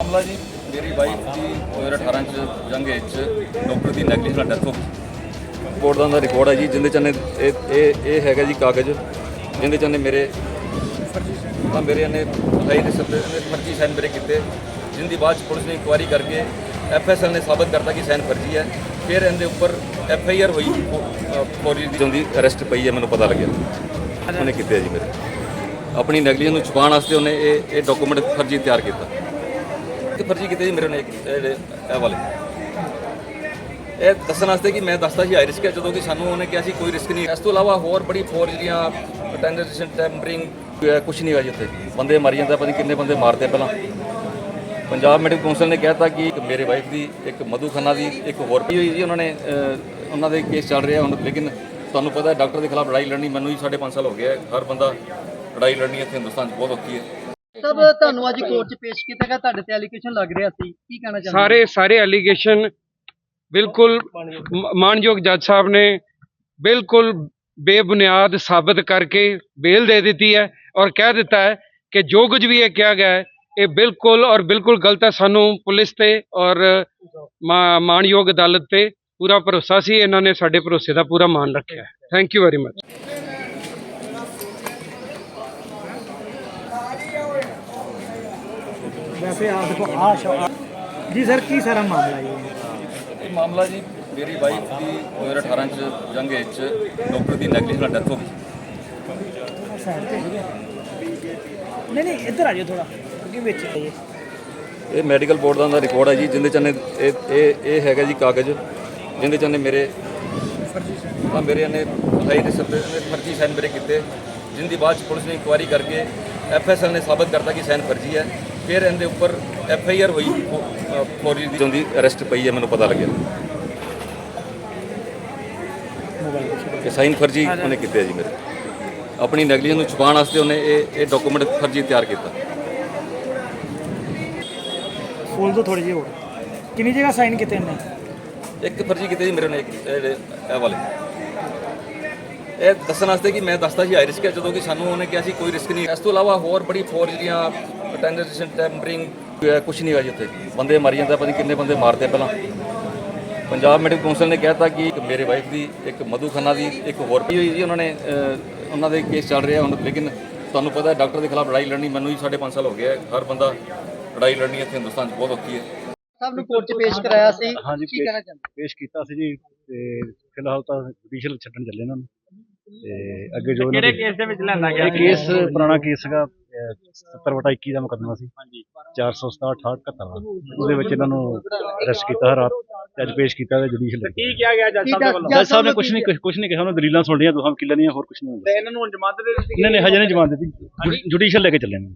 ਮਾਮਲਾ ਜੀ। ਮੇਰੀ ਵਾਈਫ ਦੀ 2018 ਚ ਜੰਗ ਵਿੱਚ ਡਾਕਟਰ ਦੀ ਨੈਗਲੀਜੈਂਸ ਨਾਲ ਡੈਥ ਹੋ ਗਈ। ਰਿਪੋਰਟ ਦਾ ਰਿਕਾਰਡ ਹੈ ਜੀ, ਜਿੰਦੇ ਚੰਨੇ ਇਹ ਇਹ ਇਹ ਹੈਗਾ ਜੀ ਕਾਗਜ਼, ਜਿੰਦੇ ਚੰਨੇ ਮੇਰੇ ਆ ਮੇਰੇ ਨੇ ਸਹੀ ਦੇ ਸੱਤੇ ਨੇ ਫਰਜ਼ੀ ਸਾਈਨ ਮੇਰੇ ਕੀਤੇ, ਜਿੰਦੀ ਬਾਅਦ 'ਚ ਪੁਲਿਸ ਨੇ ਇਨਕੁਆਇਰੀ ਕਰਕੇ ਐਫਐਸਐਲ ਨੇ ਸਾਬਤ ਕਰਤਾ ਕਿ ਸਾਈਨ ਫਰਜ਼ੀ ਹੈ। ਫਿਰ ਇਹਦੇ ਉੱਪਰ ਐਫਆਈਆਰ ਹੋਈ ਫੌਜੀ ਦੀ। ਜਿਹਦੀ ਅਰੈਸਟ ਪਈ ਹੈ, ਮੈਨੂੰ ਪਤਾ ਲੱਗਿਆ। ਉਹਨੇ ਕੀਤੇ ਜੀ ਮੇਰੇ। ਆਪਣੀ ਨੈਗਲੀਜੈਂਸ ਨੂੰ ਛੁਪਾਉਣ ਵਾਸਤੇ ਉਹਨੇ ਇਹ ਇਹ ਡਾਕੂਮੈਂਟ ਫਰਜ਼ੀ ਤਿਆਰ ਕੀਤਾ। ਇਹ ਫਰਜ਼ੀ ਕੀਤੇ ਜੀ ਮੇਰੇ ਨੇ ਇਹ ਵਾਲੇ। ਇਹ ਦੱਸਣ ਵਾਸਤੇ ਕਿ ਮੈਂ ਦੱਸਦਾ ਸੀ ਹਾਈ ਰਿਸਕ ਹੈ, ਜਦੋਂ ਕਿ ਸਾਨੂੰ ਉਹਨੇ ਕਿਹਾ ਸੀ, ਕੋਈ ਰਿਸਕ ਨਹੀਂ। ਇਸ ਤੋਂ ਇਲਾਵਾ ਹੋਰ ਬੜੀ ਫੋਰਜਰੀਆਂ ਟੈਂਡਰੇਸ਼ਨ ਟੈਂਪਰਿੰਗ ਕੁਝ ਨਹੀਂ ਹੋਇਆ ਜੀ ਉੱਥੇ। ਬੰਦੇ ਮਾਰੀ ਜਾਂਦੇ, ਪਤਾ ਨਹੀਂ ਕਿੰਨੇ ਬੰਦੇ ਮਾਰਦੇ ਪਹਿਲਾਂ। ਪੰਜਾਬ ਮੈਡੀਕਲ ਕੌਂਸਲ ਨੇ ਕਹਿਤਾ ਕਿ ਇੱਕ ਮੇਰੇ ਵਾਈਫ ਦੀ, ਇੱਕ ਮਧੂ ਖੰਨਾ ਦੀ, ਇੱਕ ਹੋਰ ਵੀ ਹੋਈ ਜੀ ਉਹਨਾਂ ਨੇ ਉਹਨਾਂ ਦੇ ਕੇਸ ਚੱਲ ਰਿਹਾ ਹੁਣ, ਲੇਕਿਨ ਤੁਹਾਨੂੰ ਪਤਾ ਹੈ ਡਾਕਟਰ ਦੇ ਖਿਲਾਫ ਲੜਾਈ ਲੜਨੀ ਮੈਨੂੰ ਹੀ 5.5 ਸਾਲ ਹੋ ਗਿਆ ਹਰ ਬੰਦਾ ਲੜਾਈ ਲੜਨੀ ਇੱਥੇ ਹਿੰਦੁਸਤਾਨ 'ਚ ਬਹੁਤ ਔਖੀ ਹੈ। ਸਭ ਤੁਹਾਨੂੰ ਅੱਜ ਕੋਰਟ 'ਚ ਪੇਸ਼ ਕੀਤਾ ਗਿਆ ਤੁਹਾਡੇ ਤੇ ਐਲੀਗੇਸ਼ਨ ਲੱਗ ਰਿਹਾ ਸੀ। ਕੀ ਕਹਿਣਾ ਚਾਹੁੰਦੇ ਸਾਰੇ ਸਾਰੇ ਐਲੀਗੇਸ਼ਨ ਬਿਲਕੁਲ ਮ- ਮਾਣਯੋਗ ਜੱਜ ਸਾਹਿਬ ਨੇ ਬਿਲਕੁਲ ਬੇਬੁਨਿਆਦ ਸਾਬਤ ਕਰਕੇ ਬੇਲ ਦੇ ਦਿੱਤੀ ਹੈ ਔਰ ਕਹਿ ਦਿੱਤਾ ਹੈ ਕਿ ਜੋ ਕੁਝ ਵੀ ਇਹ ਕਿਹਾ ਗਿਆ ਹੈ ਇਹ ਬਿਲਕੁਲ ਔਰ ਬਿਲਕੁਲ ਗਲਤ ਹੈ। ਸਾਨੂੰ ਪੁਲਿਸ ਤੇ ਔਰ ਮਾ- ਮਾਣਯੋਗ ਅਦਾਲਤ ਤੇ ਪੂਰਾ ਭਰੋਸਾ ਸੀ। ਇਹਨਾਂ ਨੇ ਸਾਡੇ ਭਰੋਸੇ ਦਾ ਪੂਰਾ ਮਾਣ ਰੱਖਿਆ ਥੈਂਕ ਯੂ ਵੈਰੀ ਮਚ ਵੈਸੇ ਆਪ ਦੇਖੋ ਆ ਸ਼ਾ ਜੀ ਸਰ ਕੀ ਸਾਰਾ ਮਾਮਲਾ ਇਹ ਇਹ ਮਾਮਲਾ ਜੀ ਮੇਰੀ ਵਾਈਫ ਦੀ 2018 ਚ ਜੰਗ ਵਿੱਚ ਡਾਕਟਰ ਦੀ ਨੈਗਲੀਜੈਂਸ ਨਾਲ ਡੈਥ ਹੋ ਗਈ। ਸਾਈਡ ਤੇ ਨਹੀਂ ਨਹੀਂ ਇੱਧਰ ਆ ਜਾਓ ਥੋੜਾ ਕਿਉਂਕਿ ਵਿੱਚ ਹੈ ਇਹ। ਇਹ ਮੈਡੀਕਲ ਬੋਰਡ ਦਾ ਰਿਕਾਰਡ ਹੈ ਜੀ ਜਿੰਦੇ ਚੰਨੇ ਇਹ ਇਹ ਇਹ ਹੈਗਾ ਜੀ ਕਾਗਜ਼ ਜਿੰਦੇ ਚੰਨੇ ਮੇਰੇ ਆ ਮੇਰੇ ਨੇ ਸਹੀ ਦੇ ਨੇ ਫਰਜ਼ੀ ਸਾਈਨ ਮੇਰੇ ਕੀਤੇ ਜਿੰਦੀ ਬਾਅਦ ਪੁਲਿਸ ਨੇ ਇਨਕੁਆਇਰੀ ਕਰਕੇ ਐਫਐਸਐਲ ਨੇ ਸਾਬਤ ਕਰਤਾ ਕਿ ਸਾਈਨ ਫਰਜ਼ੀ ਹੈ। ਫਿਰ ਇਹਦੇ ਉੱਪਰ ਐਫਆਈਆਰ ਹੋਈ ਫੌ- ਫੌਜੀ ਦੀ। ਜਿਹਦੀ ਅਰੈਸਟ ਪਈ ਹੈ ਮੈਨੂੰ ਪਤਾ ਲੱਗਿਆ। ਕਿ ਸਾਈਨ ਫਰਜ਼ੀ ਉਹਨੇ ਕੀਤੇ ਆ ਜੀ ਮੇਰੇ। ਆਪਣੀ ਨੈਗਲੀਜੈਂਸ ਨੂੰ ਛੁਪਾਉਣ ਵਾਸਤੇ ਉਹਨੇ ਇਹ ਇਹ ਡਾਕੂਮੈਂਟ ਫਰਜ਼ੀ ਤਿਆਰ ਕੀਤਾ। ਖੋਲ ਦੋ ਥੋੜੀ ਜਿਹੀ ਹੋਰ। ਕਿੰਨੀ ਜਗ੍ਹਾ ਸਾਈਨ ਕੀਤੇ ਨੇ ਇੱਕ ਫਰਜ਼ੀ ਕੀਤੇ ਜੀ ਮੇਰੇ ਨੇ ਇੱਕ ਇਹ ਜਿਹੜੇ ਇਹ ਵਾਲੇ। ਇਹ ਦੱਸਣ ਵਾਸਤੇ ਕਿ ਮੈਂ ਦੱਸਦਾ ਸੀ ਹਾਈ ਰਿਸਕ ਹੈ ਜਦੋਂ ਕਿ ਸਾਨੂੰ ਉਹਨੇ ਕਿਹਾ ਸੀ ਕੋਈ ਰਿਸਕ ਨਹੀਂ। ਇਸ ਤੋਂ ਇਲਾਵਾ ਹੋਰ ਬੜੀ ਫੋਰਜਰੀਆਂ ਟੈਂਡਰੇਸ਼ਨ ਟੈਂਪਰਿੰਗ ਕੁਝ ਨਹੀਂ ਹੋਇਆ ਜੀ ਉੱਥੇ। ਬੰਦੇ ਮਾਰੀ ਜਾਂਦੇ ਪਤਾ ਨਹੀਂ ਕਿੰਨੇ ਬੰਦੇ ਮਾਰਦੇ ਪਹਿਲਾਂ। ਪੰਜਾਬ ਮੈਡੀਕਲ ਕੌਂਸਲ ਨੇ ਕਹਿਤਾ ਕਿ ਇੱਕ ਮੇਰੇ ਵਾਈਫ ਦੀ ਇੱਕ ਮਧੂ ਖੰਨਾ ਦੀ ਇੱਕ ਹੋਰ ਵੀ ਹੋਈ ਜੀ ਉਹਨਾਂ ਨੇ ਉਹਨਾਂ ਦੇ ਕੇਸ ਚੱਲ ਰਿਹਾ ਹੁਣ ਲੇਕਿਨ ਤੁਹਾਨੂੰ ਪਤਾ ਹੈ ਡਾਕਟਰ ਦੇ ਖਿਲਾਫ ਲੜਾਈ ਲੜਨੀ ਮੈਨੂੰ ਹੀ 5.5 ਸਾਲ ਹੋ ਗਿਆ। ਹਰ ਬੰਦਾ ਲੜਾਈ ਲੜਨੀ ਇੱਥੇ ਹਿੰਦੁਸਤਾਨ 'ਚ ਬਹੁਤ ਔਖੀ ਹੈ। ਸਭ ਨੂੰ ਕੋਰਟ 'ਚ ਪੇਸ਼ ਕਰਾਇਆ ਸੀ। ਹਾਂਜੀ ਕੀ ਕਹਿਣਾ ਚਾਹੁੰਦੇ? ਪੇਸ਼ ਕੀਤਾ ਸੀ ਜੀ ਤੇ ਫਿਲਹਾਲ ਤਾਂ ਜੁਡੀਸ਼ੀਅਲ ਛੱਡਣ ਚੱਲੇ ਇਹਨਾਂ ਨੂੰ ਤੇ ਅੱਗੇ ਜੋ ਕਿਹੜੇ ਕੇਸ ਦੇ ਵਿੱਚ ਲੈਂਦਾ ਗਿਆ ਇਹ ਕੇਸ ਪੁਰਾਣਾ ਕੇਸ ਸੀਗਾ 70 ਵਟਾ 21 ਦਾ ਮੁਕੱਦਮਾ ਸੀ। ਹਾਂਜੀ। 467 68 ਦਾ। ਉਹਦੇ ਵਿੱਚ ਇਹਨਾਂ ਨੂੰ ਅਰੈਸਟ ਕੀਤਾ ਰਾਤ। ਤੇ ਅੱਜ ਪੇਸ਼ ਕੀਤਾ ਤੇ ਜੁਡੀਸ਼ੀਅਲ ਕੀ ਕਿਹਾ ਗਿਆ ਜੱਜ ਸਾਹਿਬ ਦੇ ਵੱਲੋਂ? ਜੱਜ ਸਾਹਿਬ ਨੇ ਕੁਝ ਨਹੀਂ ਕੁਝ ਨਹੀਂ ਕਿਹਾ। ਉਹਨਾਂ ਦਲੀਲਾਂ ਸੁਣ ਲਈਆਂ ਦੋਹਾਂ ਵਕੀਲਾਂ ਦੀਆਂ ਹੋਰ ਕੁਝ ਨਹੀਂ ਹੁੰਦਾ ਇਹਨਾਂ ਨੂੰ ਜ਼ਮਾਨਤ ਦੇ ਦਿੱਤੀ ਨਹੀਂ ਨਹੀਂ ਹਜੇ ਨਹੀਂ ਜਮਾਨਤ ਦਿੱਤੀ। ਜੁਡੀਸ਼ੀਅਲ ਲੈ ਕੇ ਚੱਲੇ ਨੇ।